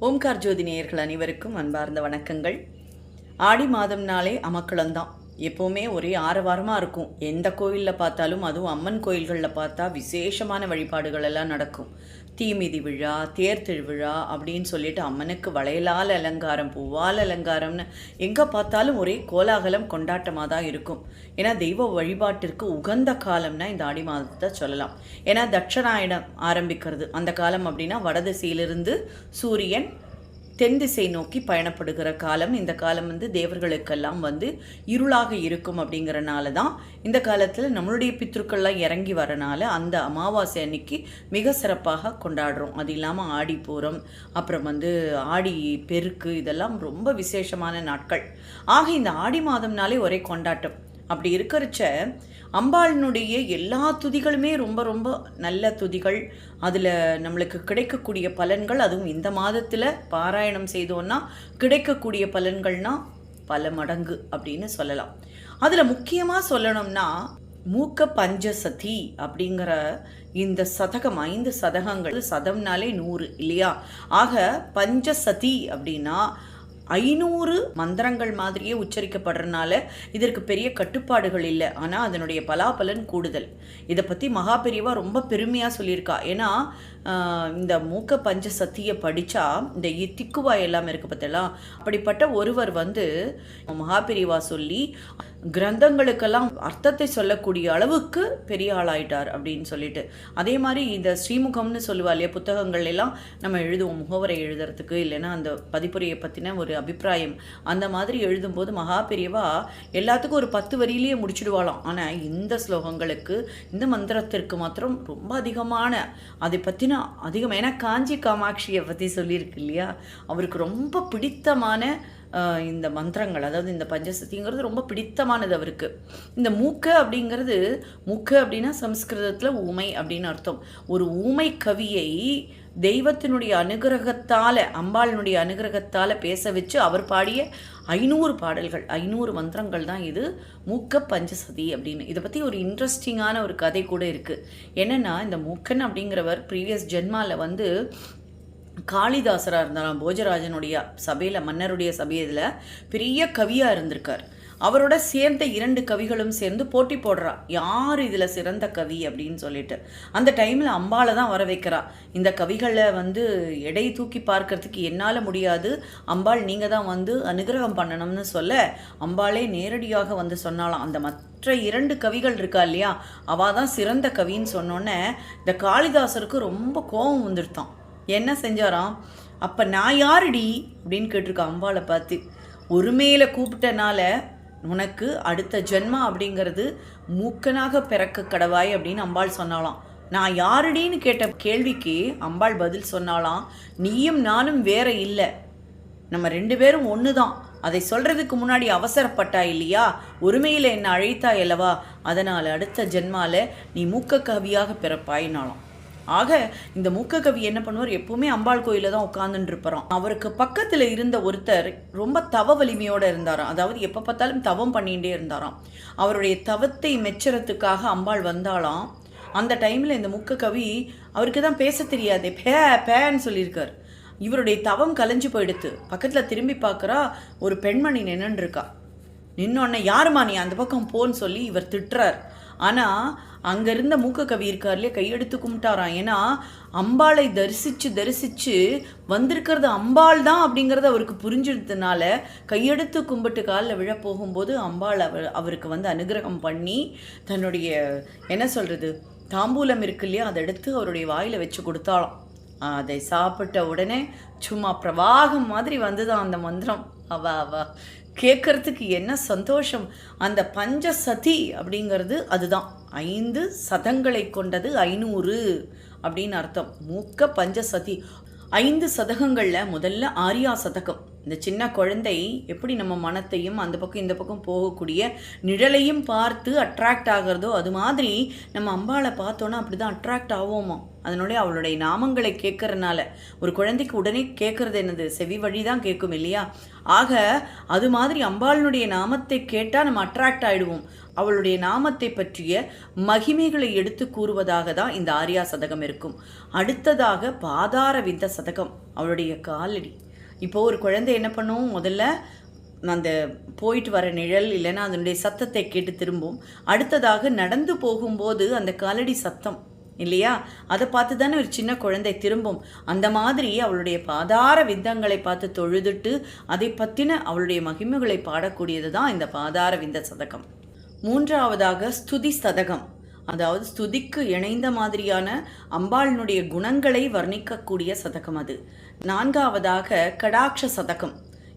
ஓம்கார் ஜோதி நேயர்கள் அனைவருக்கும் அன்பார்ந்த வணக்கங்கள். ஆடி மாதம்னாலே அமக்களந்தான் எப்போவுமே ஒரே ஆரவாரமாக இருக்கும். எந்த கோயிலில் பார்த்தாலும் அதுவும் அம்மன் கோயில்களில் பார்த்தா விசேஷமான வழிபாடுகள் எல்லாம் நடக்கும். தீமிதி விழா தேர் திருவிழா அப்படின்னு சொல்லிட்டு அம்மனுக்கு வளையலால் அலங்காரம் பூவால் அலங்காரம்னு எங்கே பார்த்தாலும் ஒரே கோலாகலம் கொண்டாட்டமாக தான் இருக்கும். ஏன்னா தெய்வ வழிபாட்டிற்கு உகந்த காலம்னா இந்த ஆடி மாதத்தை சொல்லலாம். ஏன்னா தட்சணாயனம் ஆரம்பிக்கிறது. அந்த காலம் அப்படின்னா வடதிசையிலிருந்து சூரியன் தென் திசை நோக்கி பயணப்படுகிற காலம் இந்த காலம் வந்து தேவர்களுக்கெல்லாம் வந்து இருளாக இருக்கும் அப்படிங்கிறனால தான் இந்த காலத்தில் நம்மளுடைய பித்ருக்கள்லாம் இறங்கி வரனால அந்த அமாவாசை அன்னைக்கு மிக சிறப்பாக கொண்டாடுறோம். அது இல்லாமல் ஆடி பூரம் அப்புறம் வந்து ஆடி பெருக்கு இதெல்லாம் ரொம்ப விசேஷமான நாட்கள். ஆக இந்த ஆடி மாதம்னாலே ஒரே கொண்டாட்டம். அப்படி இருக்கிறச்ச அம்பாளினுடைய எல்லா துதிகளுமே ரொம்ப ரொம்ப நல்ல துதிகள். அதில் நம்மளுக்கு கிடைக்கக்கூடிய பலன்கள் அதுவும் இந்த மாதத்தில் பாராயணம் செய்தோன்னா கிடைக்கக்கூடிய பலன்கள்னால் பல மடங்கு அப்படின்னு சொல்லலாம். அதில் முக்கியமாக சொல்லணும்னா மூக்க பஞ்சசதி அப்படிங்கிற இந்த சதகம் ஐந்து சதகங்கள் சதம்னாலே நூறு இல்லையா? ஆக பஞ்சசதி அப்படின்னா ஐநூறு மந்திரங்கள் மாதிரியே உச்சரிக்கப்படுறதுனால இதற்கு பெரிய கட்டுப்பாடுகள் இல்லை. ஆனால் அதனுடைய பலாபலன் கூடுதல். இதை பற்றி மகாபெரியவா ரொம்ப பெருமையாக சொல்லியிருக்கா. ஏன்னா இந்த மூக்க பஞ்ச சத்தியை படித்தா இந்த திக்குவா எல்லாமே இருக்குது பார்த்தலாம் அப்படிப்பட்ட ஒருவர் வந்து மகாபிரிவா சொல்லி கிரந்தங்களுக்கெல்லாம் அர்த்தத்தை சொல்லக்கூடிய அளவுக்கு பெரிய ஆளாயிட்டார் அப்படின்னு சொல்லிட்டு. அதே மாதிரி இந்த ஸ்ரீமுகம்னு சொல்லுவா இல்லையா புத்தகங்கள் எல்லாம் நம்ம எழுதுவோம் முகவரை எழுதுறதுக்கு இல்லைன்னா அந்த பதிப்புரையை பற்றின ஒரு அபிப்பிராயம். அந்த மாதிரி எழுதும்போது மகா பெரியவா எல்லாத்துக்கும் ஒரு பத்து வரியிலேயே முடிச்சுடுவாளாம். ஆனால் இந்த ஸ்லோகங்களுக்கு இந்த மந்திரத்திற்கு மாத்திரம் ரொம்ப அதிகமான அதை பற்றின அதிகமாக ஏன்னா காஞ்சி காமாட்சியை பற்றி சொல்லியிருக்கு இல்லையா? அவருக்கு ரொம்ப பிடித்தமான இந்த மந்திரங்கள் அதாவது இந்த பஞ்சசதிங்கிறது ரொம்ப பிடித்தமானது அவருக்கு. இந்த மூக்க அப்படிங்கிறது மூக்க அப்படின்னா சம்ஸ்கிருதத்தில் ஊமை அப்படின்னு அர்த்தம். ஒரு ஊமை கவியை தெய்வத்தினுடைய அனுகிரகத்தால் அம்பாளினுடைய அனுகிரகத்தால் பேச வச்சு அவர் பாடிய ஐநூறு பாடல்கள் ஐநூறு மந்திரங்கள் தான் இது. மூக்க பஞ்சசதி அப்படின்னு. இதை பற்றி ஒரு இன்ட்ரெஸ்டிங்கான ஒரு கதை கூட இருக்குது என்னென்னா இந்த மூக்கன் அப்படிங்கிறவர் ப்ரீவியஸ் ஜென்மாவில் வந்து காளிதாசராக இருந்தாராம். போஜராஜனுடைய சபையில் மன்னருடைய சபையில் பெரிய கவியாக இருந்திருக்கார். அவரோட சேர்ந்த இரண்டு கவிகளும் சேர்ந்து போட்டி போடுறா. யார் இதில் சிறந்த கவி அப்படின்னு சொல்லிட்டு. அந்த டைமில் அம்பாளை தான் வர வைக்கிறா. இந்த கவிகளை வந்து எடை தூக்கி பார்க்கறதுக்கு என்னால் முடியாது. அம்பாள் நீங்கள் தான் வந்து அனுகிரகம் பண்ணணும்னு சொல்ல அம்பாளே நேரடியாக வந்து சொன்னாலாம் அந்த மற்ற இரண்டு கவிகள் இருக்கா இல்லையா? அவள் தான் சிறந்த கவின்னு சொன்னோன்னே இந்த காளிதாசருக்கு ரொம்ப கோபம் வந்துருத்தான் என்ன செஞ்சாராம்? அப்போ நான் யாருடி? அப்படின்னு கேட்டிருக்கா அம்பாளை பார்த்து. ஒருமையில கூப்பிட்டனால உனக்கு அடுத்த ஜென்மா அப்படிங்கிறது மூக்கனாக பிறக்க கடவாய் அப்படின்னு அம்பாள் சொன்னாலாம் நான் யாருடின்னு கேட்ட கேள்விக்கு அம்பாள் பதில் சொன்னாலாம் நீயும் நானும் வேற இல்லை. நம்ம ரெண்டு பேரும் ஒன்று தான் அதை சொல்கிறதுக்கு முன்னாடி அவசரப்பட்டா இல்லையா? ஒருமையில் என்னை அழைத்தாய் அல்லவா? அதனால் அடுத்த ஜென்மாவில் நீ மூக்க கவியாக பிறப்பாயினாலாம் ஆக இந்த மூக்க கவி என்ன பண்ணுவார்? எப்பவுமே அம்பாள் கோயிலில் தான் உட்காந்துட்டு இருப்பாராம் அவருக்கு பக்கத்தில் இருந்த ஒருத்தர் ரொம்ப தவ வலிமையோட இருந்தாராம். அதாவது எப்போ பார்த்தாலும் தவம் பண்ணிகிட்டே இருந்தாராம். அவருடைய தவத்தை மெச்சறத்துக்காக அம்பாள் வந்தாலாம் அந்த டைமில் இந்த முக்க கவி அவருக்கு தான் பேச தெரியாதே பே பேன்னு சொல்லியிருக்கார். இவருடைய தவம் கலைஞ்சு போயிடுத்து. பக்கத்தில் திரும்பி பார்க்குறா ஒரு பெண்மணி நின்னுன்னு நின்னோடனே யாரும்மா நீ? அந்த பக்கம் போன்னு சொல்லி இவர் திட்டுறார். ஆனால் அங்கே இருந்த மூக்க கவி இருக்கார்லையே கையெடுத்து கும்பிட்டாராம் ஏன்னா அம்பாளை தரிசிச்சு தரிசிச்சு வந்திருக்கிறது அம்பாள் தான் அப்படிங்கிறது அவருக்கு புரிஞ்சிருந்ததுனால கையெடுத்து கும்பிட்டு காலில் விழ போகும்போது அம்பாள் அவர் அவருக்கு வந்து அனுகிரகம் பண்ணி தன்னுடைய என்ன சொல்கிறது தாம்பூலம் இருக்கு இல்லையா அதை எடுத்து அவருடைய வாயில் வச்சு கொடுத்தாலும் அதை சாப்பிட்ட உடனே சும்மா பிரவாகம் மாதிரி வந்துதான் அந்த மந்திரம். அவா அவா கேட்கறதுக்கு என்ன சந்தோஷம்? அந்த பஞ்சசதி அப்படிங்கிறது அதுதான். ஐந்து சதங்களை கொண்டது ஐநூறு அப்படின்னு அர்த்தம். மூக்க பஞ்சசதி. ஐந்து சதகங்களில் முதல்ல ஆரியா சதகம். இந்த சின்ன குழந்தை எப்படி நம்ம மனத்தையும் அந்த பக்கம் இந்த பக்கம் போகக்கூடிய நிழலையும் பார்த்து அட்ராக்ட் ஆகிறதோ அது மாதிரி நம்ம அம்பாளை பார்த்தோன்னா அப்படி தான் அட்ராக்ட் ஆவோமோ? அதனுடைய அவளுடைய நாமங்களை கேட்கறனால ஒரு குழந்தைக்கு உடனே கேட்கறது என்னது? செவி வழி தான் கேட்கும் இல்லையா? ஆக அது மாதிரி அம்பாளினுடைய நாமத்தை கேட்டால் நம்ம அட்ராக்ட் ஆகிடுவோம் அவளுடைய நாமத்தை பற்றிய மகிமைகளை எடுத்து கூறுவதாக தான் இந்த ஆரியா சதகம் இருக்கும். அடுத்ததாக பாதார விந்த சதகம் அவளுடைய காலடி. இப்போ ஒரு குழந்தை என்ன பண்ணும்? முதல்ல அந்த போயிட்டு வர நிழல் இல்லைன்னா அதனுடைய சத்தத்தை கேட்டு திரும்பும். அடுத்ததாக நடந்து போகும்போது அந்த காலடி சத்தம். இல்லையா? அதை பார்த்து தானே ஒரு சின்ன குழந்தை திரும்பும். அந்த மாதிரி அவளுடைய பாதார விந்தங்களை பார்த்து தொழுதுட்டு அதை பற்றின அவளுடைய மகிமைகளை பாடக்கூடியது தான் இந்த பாதார விந்த சதகம். மூன்றாவதாக ஸ்துதி சதகம். அதாவது ஸ்துதிக்கு இணைந்த மாதிரியான அம்பாளினுடைய குணங்களை வர்ணிக்கக்கூடிய சதகம் அது. நான்காவதாக கடாட்ச சதகம்.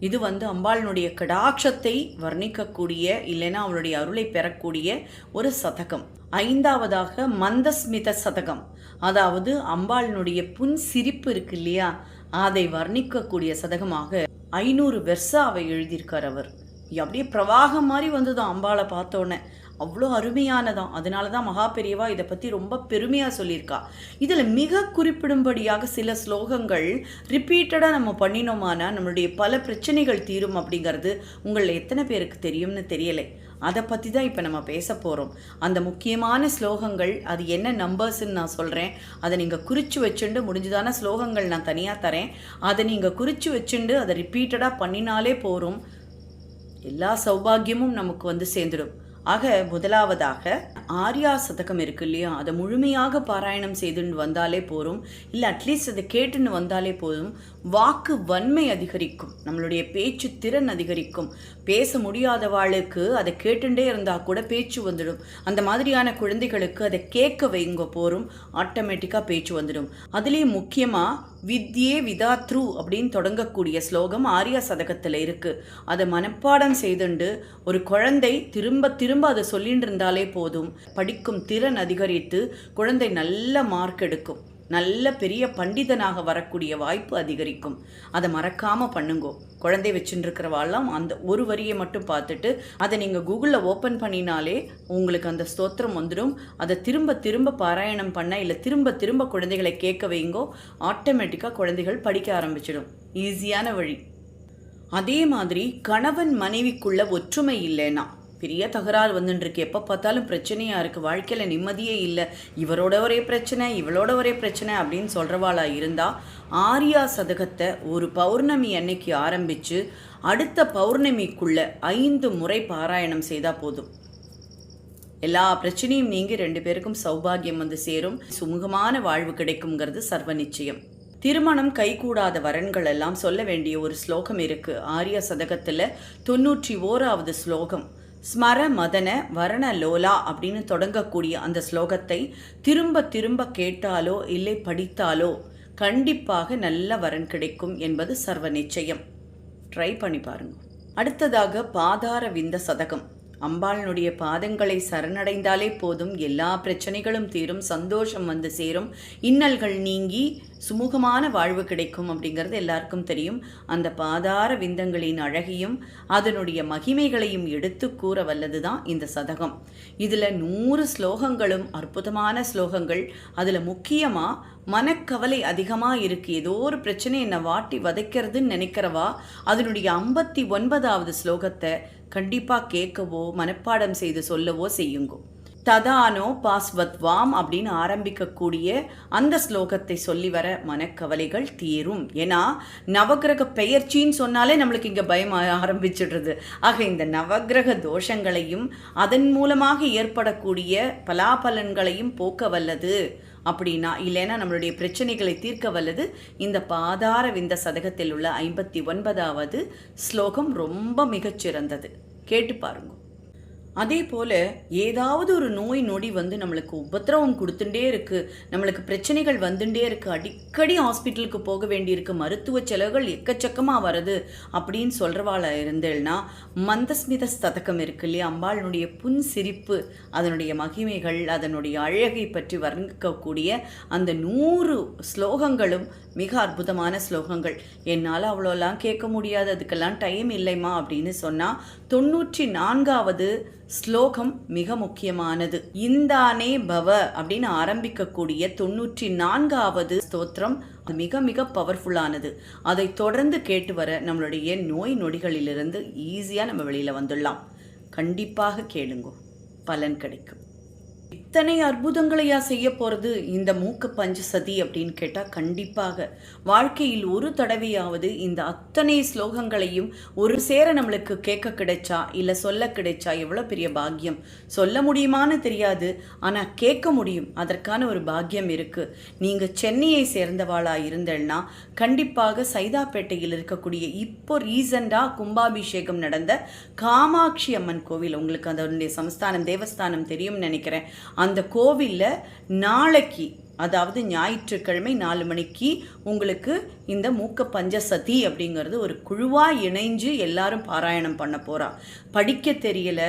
இது வந்து அம்பாளினுடைய கடாட்சத்தை வர்ணிக்கக்கூடிய இல்லைன்னா அவளுடைய அருளை பெறக்கூடிய ஒரு சதகம். ஐந்தாவதாக மந்தஸ்மித சதகம். அதாவது அம்பாளினுடைய புன் சிரிப்பு இருக்கு இல்லையா அதை வர்ணிக்கக்கூடிய சதகமாக ஐநூறு வெர்சாவை எழுதியிருக்கார் அவர். அப்படியே பிரவாகம் மாதிரி வந்ததும் அம்பாளை பார்த்தோன்னே. அவ்வளோ அருமையானதான். அதனால தான் மகா பெரியவா இதை பற்றி ரொம்ப பெருமையாக சொல்லியிருக்கா. இதில் மிக குறிப்பிடும்படியாக சில ஸ்லோகங்கள் ரிப்பீட்டடாக நம்ம பண்ணினோமானா நம்மளுடைய பல பிரச்சனைகள் தீரும் அப்படிங்கிறது உங்களில் எத்தனை பேருக்கு தெரியும்னு தெரியலை. அதை பற்றி தான் இப்போ நம்ம பேச போகிறோம் அந்த முக்கியமான ஸ்லோகங்கள் அது என்ன நம்பர்ஸ்ன்னு நான் சொல்கிறேன் அதை நீங்கள் குறித்து வச்சுண்டு முடிஞ்சதான ஸ்லோகங்கள் நான் தனியாக தரேன். அதை நீங்கள் குறித்து வச்சுண்டு அதை ரிப்பீட்டடாக பண்ணினாலே போகிறோம் எல்லா சௌபாகியமும் நமக்கு வந்து சேர்ந்துடும். ஆக முதலாவதாக ஆர்யா சதகம் இருக்கு இல்லையா? அதை முழுமையாக பாராயணம் செய்துன்னு வந்தாலே போதும். இல்லை அட்லீஸ்ட் அதை கேட்டுன்னு வந்தாலே போதும். வாக்கு வன்மை அதிகரிக்கும். நம்மளுடைய பேச்சு திறன் அதிகரிக்கும். பேச முடியாதவாளுக்கு அதை கேட்டுட்டே இருந்தால் கூட பேச்சு வந்துடும். அந்த மாதிரியான குழந்தைகளுக்கு அதை கேட்க வைங்க போரும் ஆட்டோமேட்டிக்காக பேச்சு வந்துடும். அதுலேயும் முக்கியமாக வித்யே விதாத்ரு அப்படின்னு தொடங்கக்கூடிய ஸ்லோகம் ஆர்யா சதகத்தில் இருக்குது அதை மனப்பாடம் செய்துண்டு ஒரு குழந்தை திரும்ப திரும்ப அதை சொல்லிட்டு இருந்தாலே போதும். படிக்கும் திறன் அதிகரித்து குழந்தை நல்ல மார்க் எடுக்கும். நல்ல பெரிய பண்டிதனாக வரக்கூடிய வாய்ப்பு அதிகரிக்கும். அதை மறக்காமல் பண்ணுங்கோ. குழந்தை வச்சுருக்கிறவாள்லாம் அந்த ஒரு வரியை மட்டும் பார்த்துட்டு அதை நீங்கள் கூகுளில் ஓப்பன் பண்ணினாலே உங்களுக்கு அந்த ஸ்தோத்திரம் வந்துடும். அதை திரும்ப திரும்ப பாராயணம் பண்ண இல்லை திரும்ப திரும்ப குழந்தைகளை கேட்க வைங்கோ. ஆட்டோமேட்டிக்காக குழந்தைகள் படிக்க ஆரம்பிச்சிடும். ஈஸியான வழி. அதே மாதிரி கணவன் மனைவிக்குள்ள ஒற்றுமை இல்லைன்னா பெரிய தகராறு வந்துட்டுருக்கு எப்போ பார்த்தாலும் பிரச்சனையாக இருக்குது வாழ்க்கையில் நிம்மதியே இல்லை. இவரோட ஒரே பிரச்சனை இவளோட ஒரே பிரச்சனை அப்படின்னு சொல்கிறவாளாக இருந்தால் ஆரியா சதகத்தை ஒரு பௌர்ணமி அன்னைக்கு ஆரம்பித்து அடுத்த பௌர்ணமிக்குள்ள ஐந்து முறை பாராயணம் செய்தால் போதும். எல்லா பிரச்சனையும் நீங்கி ரெண்டு பேருக்கும் சௌபாகியம் வந்து சேரும். சுமூகமான வாழ்வு கிடைக்குங்கிறது சர்வ நிச்சயம். திருமணம் கைகூடாத வரன்கள் எல்லாம் சொல்ல வேண்டிய ஒரு ஸ்லோகம் இருக்கு. ஆரிய சதகத்தில் தொண்ணூற்றி ஓராவது ஸ்லோகம். ஸ்மர மதன வரண லோலா அப்படின்னு தொடங்கக்கூடிய அந்த ஸ்லோகத்தை திரும்ப திரும்ப கேட்டாலோ இல்லை படித்தாலோ கண்டிப்பாக நல்ல வரன் கிடைக்கும் என்பது சர்வ நிச்சயம். ட்ரை பண்ணி பாருங்க. அடுத்ததாக பாதார விந்த சதகம். அம்பாளினுடைய பாதங்களை சரணடைந்தாலே போதும். எல்லா பிரச்சனைகளும் தீரும் சந்தோஷம் வந்து சேரும். இன்னல்கள் நீங்கி சுமூகமான வாழ்வு கிடைக்கும் அப்படிங்கிறது எல்லாருக்கும் தெரியும். அந்த பாதார விந்தங்களின் அழகையும் அதனுடைய மகிமைகளையும் எடுத்து கூற வல்லது தான் இந்த சதகம். இதில் நூறு ஸ்லோகங்களும் அற்புதமான ஸ்லோகங்கள். அதில் முக்கியமாக மனக்கவலை அதிகமாக இருக்குது ஏதோ ஒரு பிரச்சனை என்னை வாட்டி வதைக்கிறதுன்னு நினைக்கிறவா? அதனுடைய ஐம்பத்தி ஒன்பதாவது ஸ்லோகத்தை கண்டிப்பாக கேட்கவோ மனப்பாடம் செய்து சொல்லவோ செய்யுங்கோ. ததானோ பாஸ்வத்வாம் அப்படின்னு ஆரம்பிக்கக்கூடிய அந்த ஸ்லோகத்தை சொல்லி வர மனக்கவலைகள் தீரும். ஏன்னா நவகிரக பெயர்ச்சின்னு சொன்னாலே நம்மளுக்கு இங்கே பயம் ஆரம்பிச்சிடுறது. ஆக இந்த நவகிரக தோஷங்களையும் அதன் மூலமாக ஏற்படக்கூடிய பலாபலன்களையும் போக்க வல்லது. அப்படின்னா இல்லைன்னா நம்மளுடைய பிரச்சனைகளை தீர்க்க வல்லது இந்த பாதார விந்த சதகத்தில் உள்ள ஐம்பத்தி ஒன்பதாவது ஸ்லோகம் ரொம்ப மிகச்சிறந்தது. கேட்டு பாருங்க. அதே போல் ஏதாவது ஒரு நோய் நொடி வந்து நம்மளுக்கு உபத்திரவம் கொடுத்துட்டே இருக்குது நம்மளுக்கு பிரச்சனைகள் வந்துட்டே இருக்குது அடிக்கடி ஹாஸ்பிட்டலுக்கு போக வேண்டியிருக்கு மருத்துவ செலவுகள் எக்கச்சக்கமாக வருது அப்படின்னு சொல்கிறவாள இருந்தேன்னா மந்தஸ்மித ஸ்ததகம் இருக்கு இல்லையா? அம்பாளினுடைய புன் சிரிப்பு அதனுடைய மகிமைகள் அதனுடைய அழகை பற்றி வர்ணிக்கக்கூடிய அந்த நூறு ஸ்லோகங்களும் மிக அற்புதமான ஸ்லோகங்கள். என்னால் அவ்வளோலாம் கேட்க முடியாது அதுக்கெல்லாம் டைம் இல்லைம்மா அப்படின்னு சொன்னால் தொண்ணூற்றி நான்காவது ஸ்லோகம் மிக முக்கியமானது. இந்தானே பவ அப்படின்னு ஆரம்பிக்கக்கூடிய தொண்ணூற்றி நான்காவது ஸ்தோத்திரம் மிக மிக பவர்ஃபுல்லானது அதை தொடர்ந்து கேட்டு வர நம்மளுடைய நோய் நொடிகளிலிருந்து ஈஸியாக நம்ம வெளியில் வந்துடலாம். கண்டிப்பாக கேளுங்க. பலன் கிடைக்கும். இத்தனை அற்புதங்களையா செய்ய போகிறது இந்த மூக்கு பஞ்ச சதி அப்படின்னு கேட்டால் கண்டிப்பாக. வாழ்க்கையில் ஒரு தடவையாவது இந்த அத்தனை ஸ்லோகங்களையும் ஒரு சேர நம்மளுக்கு கேட்க கிடைச்சா இல்லை சொல்ல கிடைச்சா எவ்வளோ பெரிய பாக்கியம்? சொல்ல முடியுமான்னு தெரியாது ஆனால் கேட்க முடியும். அதற்கான ஒரு பாக்கியம் இருக்குது நீங்கள் சென்னையை சேர்ந்தவாளாக இருந்தேன்னா கண்டிப்பாக சைதாப்பேட்டையில் இருக்கக்கூடிய இப்போ ரீசண்டாக கும்பாபிஷேகம் நடந்த காமாட்சி அம்மன் கோவில் உங்களுக்கு அதனுடைய சமஸ்தானம் தேவஸ்தானம் தெரியும்னு நினைக்கிறேன். அந்த கோவிலில் நாளைக்கு அதாவது ஞாயிற்றுக்கிழமை நாலு மணிக்கு உங்களுக்கு இந்த மூக்க பஞ்சசதி அப்படிங்கிறது ஒரு குழுவாக இணைஞ்சு எல்லாரும் பாராயணம் பண்ண போகிறா படிக்க தெரியல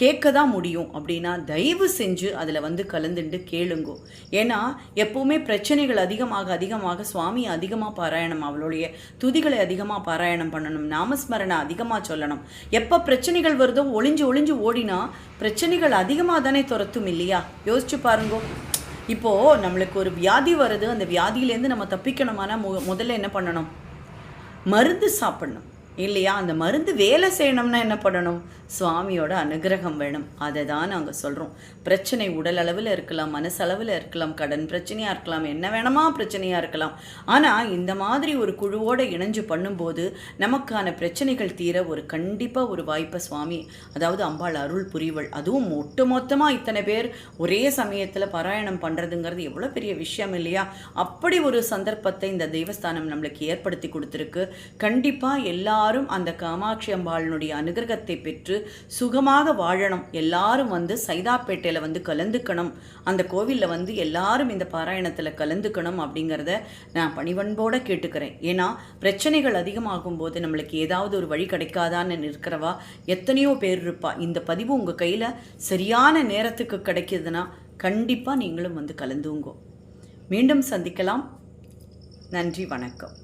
கேட்க தான் முடியும் அப்படின்னா தயவு செஞ்சு அதில் வந்து கலந்துண்டு கேளுங்கோ. ஏன்னா எப்போவுமே பிரச்சனைகள் அதிகமாக அதிகமாக சுவாமி அதிகமாக பாராயணம் அவளுடைய துதிகளை அதிகமாக பாராயணம் பண்ணணும் நாமஸ்மரணை அதிகமாக சொல்லணும். எப்போ பிரச்சனைகள் வருதோ ஒளிஞ்சு ஒளிஞ்சு ஓடினா பிரச்சனைகள் அதிகமாக தானே துரத்தும் இல்லையா? யோசிச்சு பாருங்கோ. இப்போது நம்மளுக்கு ஒரு வியாதி வருது அந்த வியாதியிலேருந்து நம்ம தப்பிக்கணுமானா மு முதல்ல என்ன பண்ணணும்? மருந்து சாப்பிடணும். இல்லையா? அந்த மருந்து வேலை செய்யணும்னா என்ன பண்ணணும்? சுவாமியோட அனுகிரகம் வேணும். அதை தான் நாங்கள் சொல்கிறோம் பிரச்சனை உடல் அளவில் இருக்கலாம் மனசளவில் இருக்கலாம் கடன் பிரச்சனையாக இருக்கலாம் என்ன வேணுமா பிரச்சனையாக இருக்கலாம். ஆனால் இந்த மாதிரி ஒரு குழுவோடு இணைஞ்சு பண்ணும்போது நமக்கான பிரச்சனைகள் தீர ஒரு கண்டிப்பாக ஒரு வாய்ப்பை சுவாமி அதாவது அம்பாள் அருள் புரிவள். அதுவும் ஒட்டு மொத்தமாக இத்தனை பேர் ஒரே சமயத்தில் பாராயணம் பண்ணுறதுங்கிறது எவ்வளோ பெரிய விஷயம் இல்லையா? அப்படி ஒரு சந்தர்ப்பத்தை இந்த தெய்வஸ்தானம் நம்மளுக்கு ஏற்படுத்தி கொடுத்துருக்கு. கண்டிப்பாக எல்லாரும் அந்த காமாட்சி அம்பாளினுடைய அனுகிரகத்தை பெற்று சுகமாக வாழணும். எல்லாரும் வந்து சைதாப்பேட்டையில் வந்து கலந்துக்கணும். அந்த கோவிலில் வந்து எல்லாரும் இந்த பாராயணத்தில் கலந்துக்கணும் அப்படிங்கிறத நான் பணிவன்போட கேட்டுக்கிறேன். ஏன்னா பிரச்சனைகள் அதிகமாகும் போது நம்மளுக்கு ஏதாவது ஒரு வழி கிடைக்காதான்னு இருக்கிறவா எத்தனையோ பேர் இருப்பா. இந்த பதிவு உங்கள் கையில் சரியான நேரத்துக்கு கிடைக்கிதுன்னா கண்டிப்பாக நீங்களும் வந்து கலந்துங்கோ. மீண்டும் சந்திக்கலாம். நன்றி வணக்கம்.